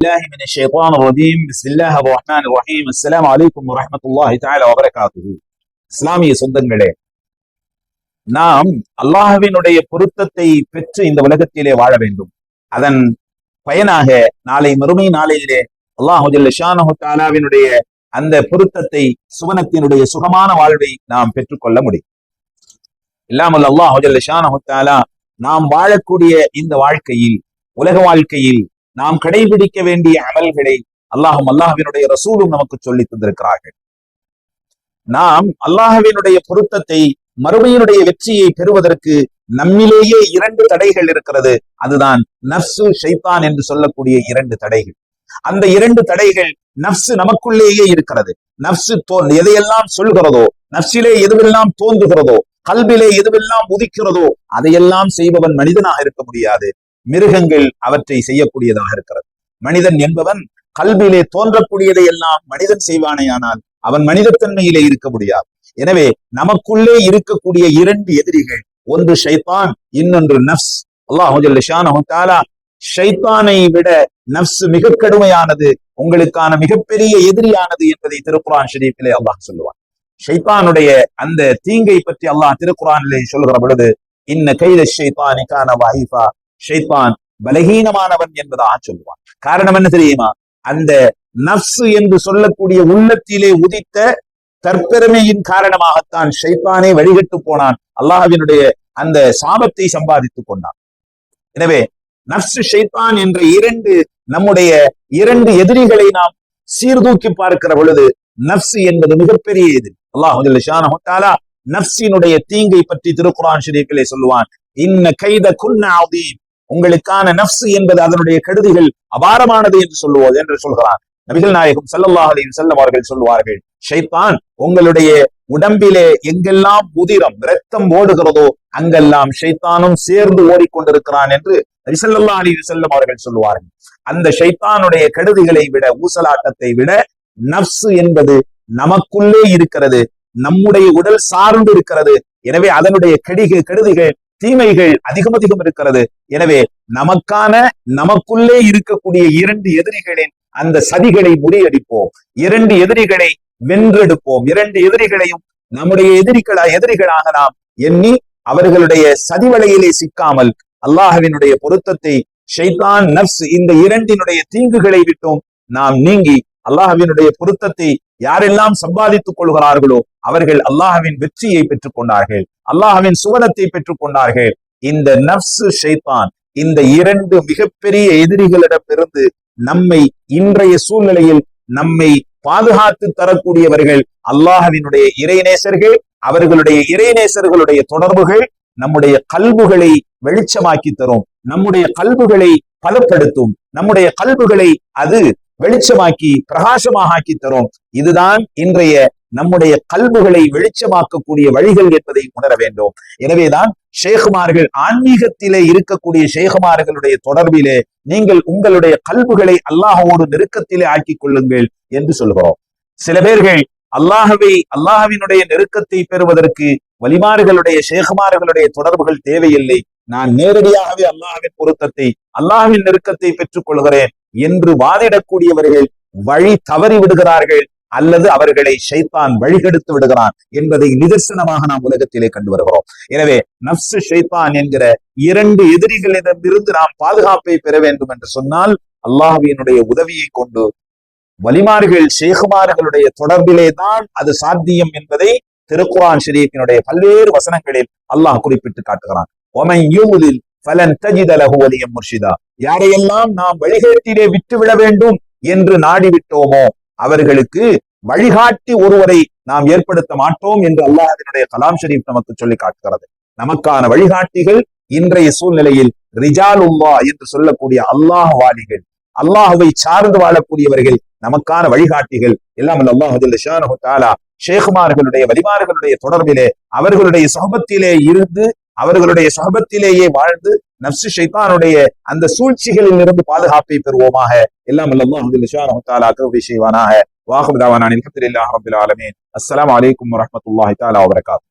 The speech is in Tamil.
الله من الشيطان الرجيم بسم الله الرحمن الرحيم السلام عليكم ورحمة الله تعالى وبركاته இஸ்லாமிய சொந்தங்களே நாம் அல்லாஹ்வினுடைய பொருத்தத்தை பெற்று இந்த உலகத்திலே வாழ வேண்டும் அதன் பயனாக நாளை மறுமை நாளையிலே அல்லாஹு தாலாவினுடைய அந்த பொருத்தத்தை சுவனத்தினுடைய சுகமான வாழ்வை நாம் பெற்றுக்கொள்ள முடியும் இல்லாமல் அல்லாஹு தாலா நாம் வாழக்கூடிய இந்த வாழ்க்கையில் உலக வாழ்க்கையில் நாம் கடைபிடிக்க வேண்டிய அமல்களை அல்லாஹும் அல்லாஹவினுடைய ரசூலும் நமக்கு சொல்லி தந்திருக்கிறார்கள். நாம் அல்லாஹவினுடைய பொருத்தத்தை மறுமையினுடைய வெற்றியை பெறுவதற்கு நம்மிலேயே இரண்டு தடைகள் இருக்கிறது. அதுதான் நப்சு ஷைத்தான் என்று சொல்லக்கூடிய இரண்டு தடைகள். அந்த இரண்டு தடைகள் நப்சு நமக்குள்ளேயே இருக்கிறது. நப்சு தோ எதையெல்லாம் சொல்கிறதோ நப்சிலே எதுவெல்லாம் தோன்றுகிறதோ கல்விலே எதுவெல்லாம் உதிக்கிறதோ அதையெல்லாம் செய்பவன் மனிதனாக இருக்க முடியாது. மிருகங்கள் அவற்றை செய்யக்கூடியதாக இருக்கிறது. மனிதன் என்பவன் கல்வியிலே தோன்றக்கூடியதை எல்லாம் மனிதன் செய்வானேயானால் அவன் மனிதத்தன்மையிலே இருக்க முடியாது. எனவே நமக்குள்ளே இருக்கக்கூடிய இரண்டு எதிரிகள் ஒன்று ஷைத்தான் இன்னொன்று நப்ஸ் ஷைத்தானை விட நப்ஸ் மிக கடுமையானது உங்களுக்கான மிகப்பெரிய எதிரியானது என்பதை திருக்குரான் ஷெரீஃபிலே அல்லாஹ் சொல்லுவான். ஷைத்தானுடைய அந்த தீங்கை பற்றி அல்லாஹ் திருக்குறானிலே சொல்கிற பொழுது இன்ன கைத ஷைத்தானிக்கான வாயிஃபா ஷைத்தான் பலகீனமானவன் என்பதாக சொல்லுவான். காரணம் என்ன தெரியுமா? அந்த நப்சு என்று சொல்லக்கூடிய உள்ளத்திலே உதித்த தற்பெருமையின் காரணமாகத்தான் ஷைத்தானே வழிகட்டு போனான். அல்லாஹினுடைய அந்த சாபத்தை சம்பாதித்துக் கொண்டான். எனவே நப்சு ஷைத்தான் என்ற இரண்டு நம்முடைய இரண்டு எதிரிகளை நாம் சீர்தூக்கி பார்க்கிற பொழுது நப்சு என்பது மிகப்பெரிய எதிரி. அல்லாஹு நப்சினுடைய தீங்கை பற்றி திருக்குரான் ஷரீஃபிலே சொல்லுவான். இன்ன கைத குன்ன உங்களுக்கான நப்சு என்பது அதனுடைய கெடுதிகள் அபாரமானது என்று சொல்லுவோம் என்று சொல்கிறான். நபிகள் நாயகம் சல்லல்லாஹ் அலையும் செல்லம் அவர்கள் சொல்லுவார்கள் ஷைத்தான் உங்களுடைய உடம்பிலே எங்கெல்லாம் உதிரம் ரத்தம் ஓடுகிறதோ அங்கெல்லாம் ஷைத்தானும் சேர்ந்து ஓடிக்கொண்டிருக்கிறான் என்று நபிசல்லா அலி செல்லம் அவர்கள் சொல்லுவார்கள். அந்த ஷைத்தானுடைய கெடுதிகளை விட ஊசலாட்டத்தை விட நப்சு என்பது நமக்குள்ளே இருக்கிறது நம்முடைய உடல் சார்ந்து இருக்கிறது. எனவே அதனுடைய கெடிக கெடுதிகள் தீமைகள் அதிகம் அதிகம் இருக்கிறது. எனவே நமக்கான நமக்குள்ளே இருக்கக்கூடிய இரண்டு எதிரிகளின் அந்த சதிகளை முறியடிப்போம். இரண்டு எதிரிகளை வென்றெடுப்போம். இரண்டு எதிரிகளையும் நம்முடைய எதிரிகளா எதிரிகளாக நாம் எண்ணி அவர்களுடைய சதிவலையிலே சிக்காமல் அல்லாஹவினுடைய பொருத்தத்தை ஷைதான் நப்ஸ் இந்த இரண்டினுடைய தீங்குகளை விட்டும் நாம் நீங்கி அல்லாஹவினுடைய பொருத்தத்தை யாரெல்லாம் சம்பாதித்துக் கொள்கிறார்களோ அவர்கள் அல்லாஹவின் வெற்றியை பெற்றுக் கொண்டார்கள் அல்லாஹவின் சுவனத்தை பெற்றுக் கொண்டார்கள் இந்த நப்சு ஷைத்தான் இந்த இரண்டு மிகப்பெரிய எதிரிகளிடமிருந்து நம்மை இன்றைய சூழ்நிலையில் நம்மை பாதுகாத்து தரக்கூடியவர்கள் அல்லாஹவினுடைய இறைநேசர்கள் அவர்களுடைய இறைநேசர்களுடைய தொடர்புகள் நம்முடைய கல்புகளை வெளிச்சமாக்கி தரும். நம்முடைய கல்புகளை பலப்படுத்தும் நம்முடைய கல்புகளை அது வெளிச்சமாக்கி பிரகாசமாக ஆக்கி தரும். இதுதான் இன்றைய நம்முடைய கல்புகளை வெளிச்சமாக்கக்கூடிய வழிகள் என்பதை உணர வேண்டும். எனவேதான் ஷேகுமார்கள் ஆன்மீகத்திலே இருக்கக்கூடிய ஷேகுமார்களுடைய தொடர்பிலே நீங்கள் உங்களுடைய கல்புகளை அல்லாஹோடு நெருக்கத்திலே ஆக்கிக் கொள்ளுங்கள் என்று சொல்கிறோம். சில பேர்கள் அல்லாஹவை அல்லாஹவினுடைய நெருக்கத்தை பெறுவதற்கு வலிமார்களுடைய ஷேகுமார்களுடைய தொடர்புகள் தேவையில்லை. நான் நேரடியாகவே அல்லாஹவின் பொருத்தத்தை அல்லாஹின் நெருக்கத்தை பெற்றுக் கொள்கிறேன். என்று வாதிடக்கூடியவர்கள் வழி தவறி விடுகிறார்கள் அல்லது அவர்களை ஷைத்தான் வழிகெடுத்து விடுகிறான் என்பதை நிதர்சனமாக நாம் உலகத்திலே கண்டு வருகிறோம். எனவே நப்சு ஷைத்தான் என்கிற இரண்டு எதிரிகளிடமிருந்து நாம் பாதுகாப்பை பெற வேண்டும் என்று சொன்னால் அல்லாஹினுடைய உதவியை கொண்டு வலிமார்கள் ஷேகுமார்களுடைய தொடர்பிலே தான் அது சாத்தியம் என்பதை திருக்குரான் ஷெரீஃபினுடைய பல்வேறு வசனங்களில் அல்லாஹ் குறிப்பிட்டு காட்டுகிறான். ஒமை யூலில் பலன் தஜிதலகு வலியம் முர்ஷிதா யாரையெல்லாம் நாம் வழிகேட்டிலே விட்டுவிட வேண்டும் என்று நாடிவிட்டோமோ அவர்களுக்கு வழிகாட்டி ஒருவரை நாம் ஏற்படுத்த மாட்டோம் என்று அல்லாஹினுடைய கலாம் ஷரீப் நமக்கு சொல்லி காட்டுகிறது. நமக்கான வழிகாட்டிகள் இன்றைய சூழ்நிலையில் ரிஜால் உல்லா என்று சொல்லக்கூடிய அல்லாஹ் வாலிகள் அல்லாஹுவை சார்ந்து வாழக்கூடியவர்கள் நமக்கான வழிகாட்டிகள் எல்லாம் அல்லாஹு ஷேகுமார்களுடைய வலிமார்களுடைய தொடர்பிலே அவர்களுடைய சோபத்திலே இருந்து அவர்களுடைய சபத்திலேயே வாழ்ந்து நப்சு ஷைத்தானுடைய அந்த சூழ்ச்சிகளில் இருந்து பாதுகாப்பை பெறுவோமாக. எல்லாம் செய்வானாக. வாஹுதாவான அலமதுல்லாஹ் அஸ்லாம் வலைக்கம் வரமத்துல்லாஹி தாலா வரகாத்